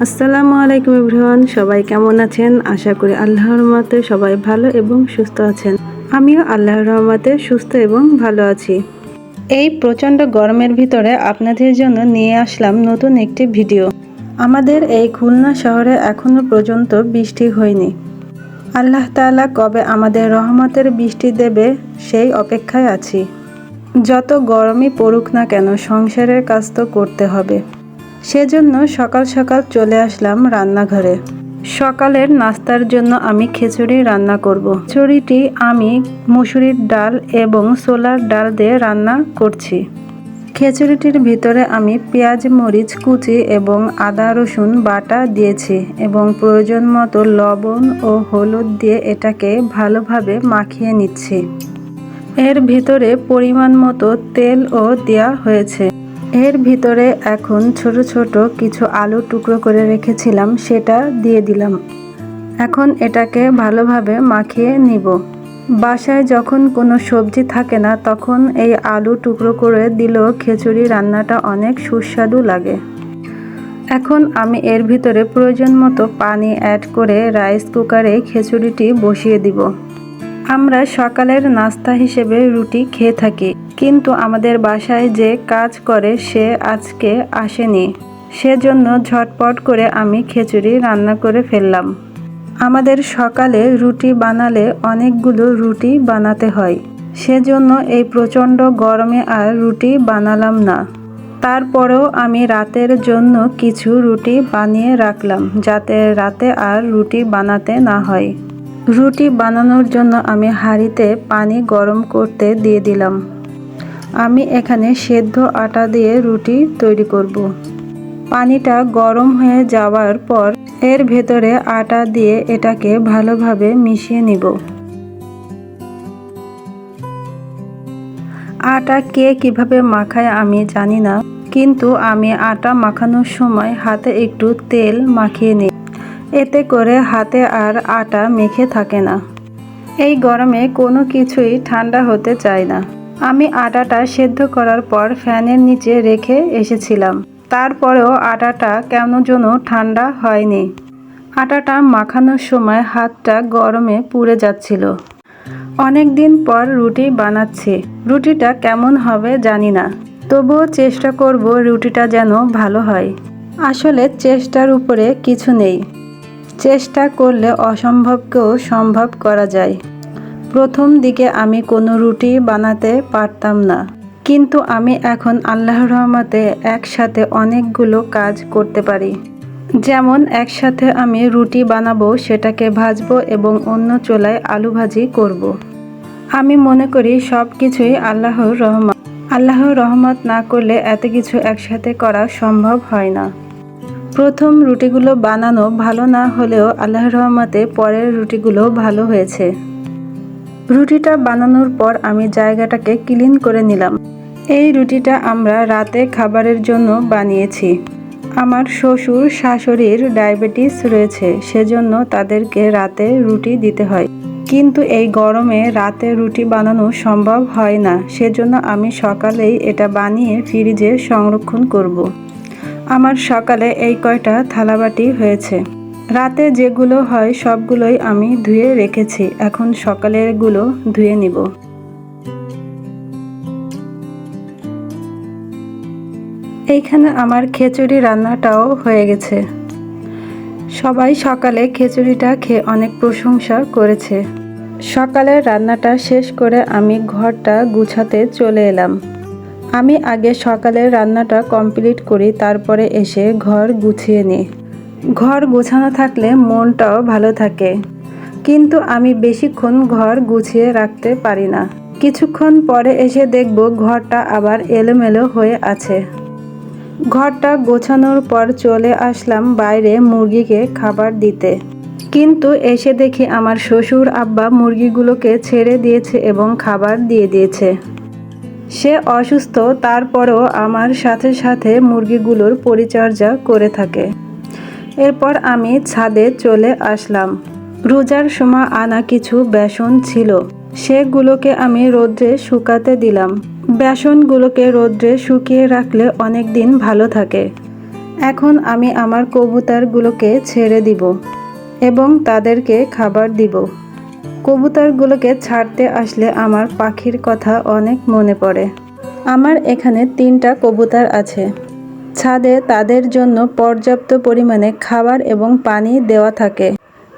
আসসালামু আলাইকুম এভরিওয়ান, সবাই কেমন আছেন? আশা করি আল্লাহর রহমতে সবাই ভালো এবং সুস্থ আছেন। আমিও আল্লাহর রহমতে সুস্থ এবং ভালো আছি। এই প্রচণ্ড গরমের ভিতরে আপনাদের জন্য নিয়ে আসলাম নতুন একটি ভিডিও। আমাদের এই খুলনা শহরে এখনও পর্যন্ত বৃষ্টি হয়নি। আল্লাহ তালা কবে আমাদের রহমতের বৃষ্টি দেবে, সেই অপেক্ষায় আছি। যত গরমই পড়ুক না কেন, সংসারের কাজ তো করতে হবে। সেজন্য সকাল সকাল চলে আসলাম রান্নাঘরে। সকালের নাস্তার জন্য আমি খিচুড়ি রান্না করব। খিচুড়িটি আমি মুসুরির ডাল এবং সোলার ডাল দিয়ে রান্না করছি। খিচুড়িটির ভিতরে আমি পেঁয়াজ, মরিচ, কুচি এবং আদা, রসুন বাটা দিয়েছি এবং প্রয়োজন মতো লবণ ও হলুদ দিয়ে এটাকে ভালোভাবে মাখিয়ে নিচ্ছি। এর ভিতরে পরিমাণ মতো তেলও দেওয়া হয়েছে। এর ভিতরে এখন ছোট ছোট কিছু আলু টুকরো করে রেখেছিলাম, সেটা দিয়ে দিলাম। এখন এটাকে ভালোভাবে মাখিয়ে নিব। বাসায় যখন কোনো সবজি থাকে না, তখন এই আলু টুকরো করে দিলেও খিচুড়ি রান্নাটা অনেক সুস্বাদু লাগে। এখন আমি এর ভিতরে প্রয়োজন মতো পানি অ্যাড করে রাইস কুকারে খিচুড়িটি বসিয়ে দিব। আমরা সকালের নাস্তা হিসেবে রুটি খেয়ে থাকি, কিন্তু আমাদের বাসায় যে কাজ করে সে আজকে আসেনি। সেজন্য ঝটপট করে আমি খিচুড়ি রান্না করে ফেললাম। আমাদের সকালে রুটি বানালে অনেকগুলো রুটি বানাতে হয়। সেজন্য এই প্রচণ্ড গরমে আর রুটি বানালাম না। তারপরেও আমি রাতের জন্য কিছু রুটি বানিয়ে রাখলাম, যাতে রাতে আর রুটি বানাতে না হয়। রুটি বানানোর জন্য আমি হাঁড়িতে পানি গরম করতে দিয়ে দিলাম। আমি এখানে সেদ্ধ আটা দিয়ে রুটি তৈরি করব। পানিটা গরম হয়ে যাওয়ার পর এর ভেতরে আটা দিয়ে এটাকে ভালোভাবে মিশিয়ে নিব। আটা কে কীভাবে মাখায় আমি জানি না, কিন্তু আমি আটা মাখানোর সময় হাতে একটু তেল মাখিয়ে নিই। এতে করে হাতে আর আটা মেখে থাকে না। এই গরমে কোনো কিছুই ঠান্ডা হতে চায় না। আমি আটাটা সেদ্ধ করার পর ফ্যানের নিচে রেখে এসেছিলাম। তারপরেও আটাটা কেন যেন ঠান্ডা হয়নি। আটাটা মাখানোর সময় হাতটা গরমে পুড়ে যাচ্ছিল। অনেক দিন পর রুটি বানাচ্ছি। রুটিটা কেমন হবে জানি না। তবুও চেষ্টা করব রুটিটা যেন ভালো হয়। আসলে চেষ্টার উপরে কিছু নেই। চেষ্টা করলে অসম্ভবকেও সম্ভব করা যায়। প্রথম দিকে আমি কোনো রুটি বানাতে পারতাম না। কিন্তু আমি এখন আল্লাহর রহমতে একসাথে অনেকগুলো কাজ করতে পারি। যেমন একসাথে আমি রুটি বানাবো, সেটাকে ভাজবো এবং অন্য চোলায় আলু ভাজি করব। আমি মনে করি সব কিছুই আল্লাহর রহমত আল্লাহর রহমত না করলে এত কিছু একসাথে করা সম্ভব হয় না। প্রথম রুটিগুলো বানানো ভালো না হলেও আল্লাহ রহমতে পরের রুটিগুলো ভালো হয়েছে। রুটিটা বানানোর পর আমি জায়গাটাকে ক্লিন করে নিলাম। এই রুটিটা আমরা রাতে খাবারের জন্য বানিয়েছি। আমার শ্বশুর, শাশুড়ির ডায়াবেটিস রয়েছে, সেজন্য তাদেরকে রাতে রুটি দিতে হয়। কিন্তু এই গরমে রাতে রুটি বানানো সম্ভব হয় না, সেজন্য আমি সকালেই এটা বানিয়ে ফ্রিজে সংরক্ষণ করব। আমার সকালে এই কয়টা থালাবাটি হয়েছে। রাতে যেগুলো হয় সবগুলোই আমি ধুয়ে রেখেছি। এখন সকালেরগুলো ধুয়ে নিব। এইখানে আমার খিচুড়ি রান্নাটাও হয়ে গেছে। সবাই সকালে খিচুড়িটা খেয়ে অনেক প্রশংসা করেছে। সকালে রান্নাটা শেষ করে আমি ঘরটা গুছাতে চলে এলাম। আমি আগে সকালের রান্নাটা কমপ্লিট করি, তারপরে এসে ঘর গুছিয়ে নিই। ঘর গোছানো থাকলে মনটাও ভালো থাকে। কিন্তু আমি বেশিক্ষণ ঘর গুছিয়ে রাখতে পারি না। কিছুক্ষণ পরে এসে দেখব ঘরটা আবার এলোমেলো হয়ে আছে। ঘরটা গোছানোর পর চলে আসলাম বাইরে মুরগিকে খাবার দিতে। কিন্তু এসে দেখি আমার শ্বশুর আব্বা মুরগিগুলোকে ছেড়ে দিয়েছে এবং খাবার দিয়ে দিয়েছে। সে অসুস্থ, তারপরও আমার সাথে সাথে মুরগিগুলোর পরিচর্যা করে থাকে। এরপর আমি ছাদে চলে আসলাম। রোজার সময় আনা কিছু বেসন ছিল। সেগুলোকে আমি রোদ্রে শুকাতে দিলাম। বেসনগুলোকে রোদ্রে শুকিয়ে রাখলে অনেক দিন ভালো থাকে। এখন আমি আমার কবুতারগুলোকে ছেড়ে দিব এবং তাদেরকে খাবার দিব। কবুতরগুলোকে ছাড়তে আসলে আমার পাখির কথা অনেক মনে পড়ে। আমার এখানে তিনটা কবুতর আছে। ছাদে তাদের জন্য পর্যাপ্ত পরিমাণে খাবার এবং পানি দেওয়া থাকে।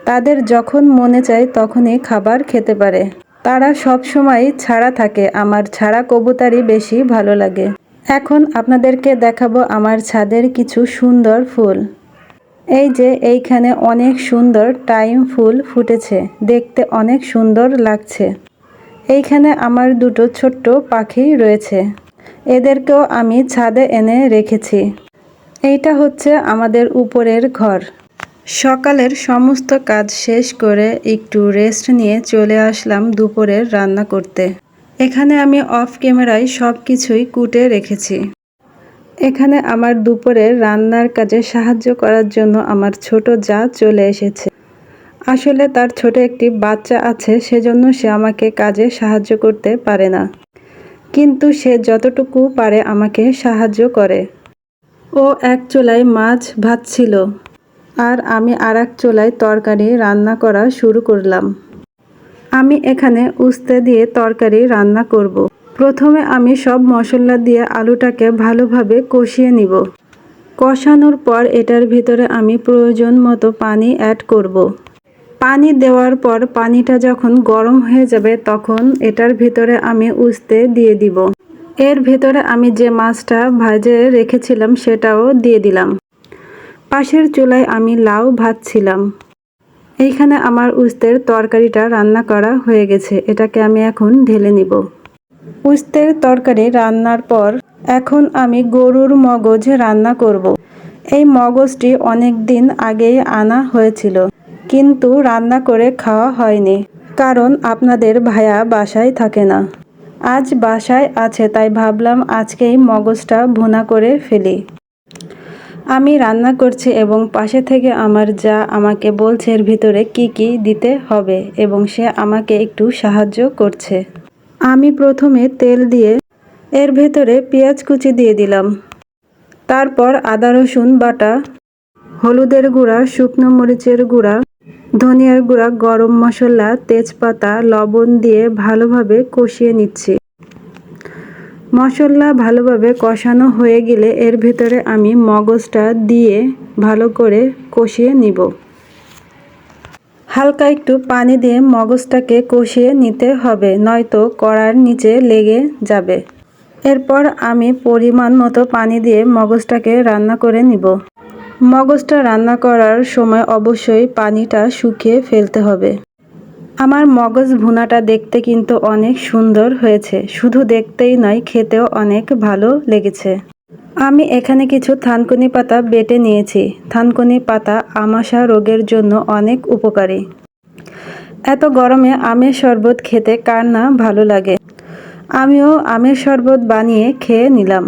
তাদের যখন মনে চায় তখনই খাবার খেতে পারে। তারা সব সময় ছাড়া থাকে। আমার ছাড়া কবুতরই বেশি ভালো লাগে। এখন আপনাদেরকে দেখাবো আমার ছাদের কিছু সুন্দর ফুল। এই যে এইখানে অনেক সুন্দর টাইম ফুল ফুটেছে, দেখতে অনেক সুন্দর লাগছে। এইখানে আমার দুটো ছোট্ট পাখি রয়েছে, এদেরকেও আমি ছাদে এনে রেখেছি। এইটা হচ্ছে আমাদের উপরের ঘর। সকালের সমস্ত কাজ শেষ করে একটু রেস্ট নিয়ে চলে আসলাম দুপুরের রান্না করতে। এখানে আমি অফ ক্যামেরায় সব কিছুই কুটে রেখেছি। এখানে আমার দুপুরের রান্নার কাজে সাহায্য করার জন্য আমার ছোট যা চলে এসেছে। আসলে তার ছোট একটি বাচ্চা আছে, সেজন্য সে আমাকে কাজে সাহায্য করতে পারে না। কিন্তু সে যতটুকু পারে আমাকে সাহায্য করে। ও এক চোলায় মাছ ভাজছিল আর আমি আর এক চুলায় তরকারি রান্না করা শুরু করলাম। আমি এখানে উস্তে দিয়ে তরকারি রান্না করব। প্রথমে আমি সব মশলা দিয়ে আলুটাকে ভালোভাবে কষিয়ে নিব। কষানোর পর এটার ভিতরে আমি প্রয়োজন মতো পানি অ্যাড করব। পানি দেওয়ার পর পানিটা যখন গরম হয়ে যাবে তখন এটার ভিতরে আমি উস্তে দিয়ে দিব। এর ভেতরে আমি যে মাছটা ভাজে রেখেছিলাম সেটাও দিয়ে দিলাম। পাশের চুলায় আমি লাউ ভাজছিলাম। এইখানে আমার উস্তের তরকারিটা রান্না করা হয়ে গেছে। এটাকে আমি এখন ঢেলে নিব। উস্তের তরকারি রান্নার পর এখন আমি গরুর মগজ রান্না করব। এই মগজটি অনেক দিন আগেই আনা হয়েছিল, কিন্তু রান্না করে খাওয়া হয়নি, কারণ আপনাদের ভায়া বাসায় থাকে না। আজ বাসায় আছে, তাই ভাবলাম আজকেই মগজটা ভুনা করে ফেলি। আমি রান্না করছি এবং পাশে থেকে আমার যা আমাকে বলছে এর ভিতরে কি কি দিতে হবে এবং সে আমাকে একটু সাহায্য করছে। আমি প্রথমে তেল দিয়ে এর ভেতরে পেঁয়াজ কুচি দিয়ে দিলাম। তারপর আদা, রসুন বাটা, হলুদের গুঁড়া, শুকনো মরিচের গুঁড়া, ধনিয়ার গুঁড়া, গরম মশলা, তেজপাতা, লবণ দিয়ে ভালোভাবে কষিয়ে নিচ্ছি। মশলা ভালোভাবে কষানো হয়ে গেলে এর ভেতরে আমি মগজটা দিয়ে ভালো করে কষিয়ে নিব। হালকা একটু পানি দিয়ে মগজটাকে কষিয়ে নিতে হবে, নয়তো কড়ার নিচে লেগে যাবে। এরপর আমি পরিমাণ মতো পানি দিয়ে মগজটাকে রান্না করে নিব। মগজটা রান্না করার সময় অবশ্যই পানিটা শুকিয়ে ফেলতে হবে। আমার মগজ ভুনাটা দেখতে কিন্তু অনেক সুন্দর হয়েছে, শুধু দেখতেই নয়, খেতেও অনেক ভালো লেগেছে। আমি এখানে কিছু থানকুনি পাতা বেটে নিয়েছি। থানকুনি পাতা আমাশা রোগের জন্য অনেক উপকারী। এত গরমে আমের শরবত খেতে কার না ভালো লাগে। আমিও আমের শরবত বানিয়ে খেয়ে নিলাম।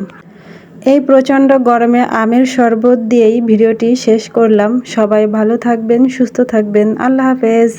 এই প্রচণ্ড গরমে আমের শরবত দিয়েই ভিডিওটি শেষ করলাম। সবাই ভালো থাকবেন, সুস্থ থাকবেন। আল্লাহ হাফেজ।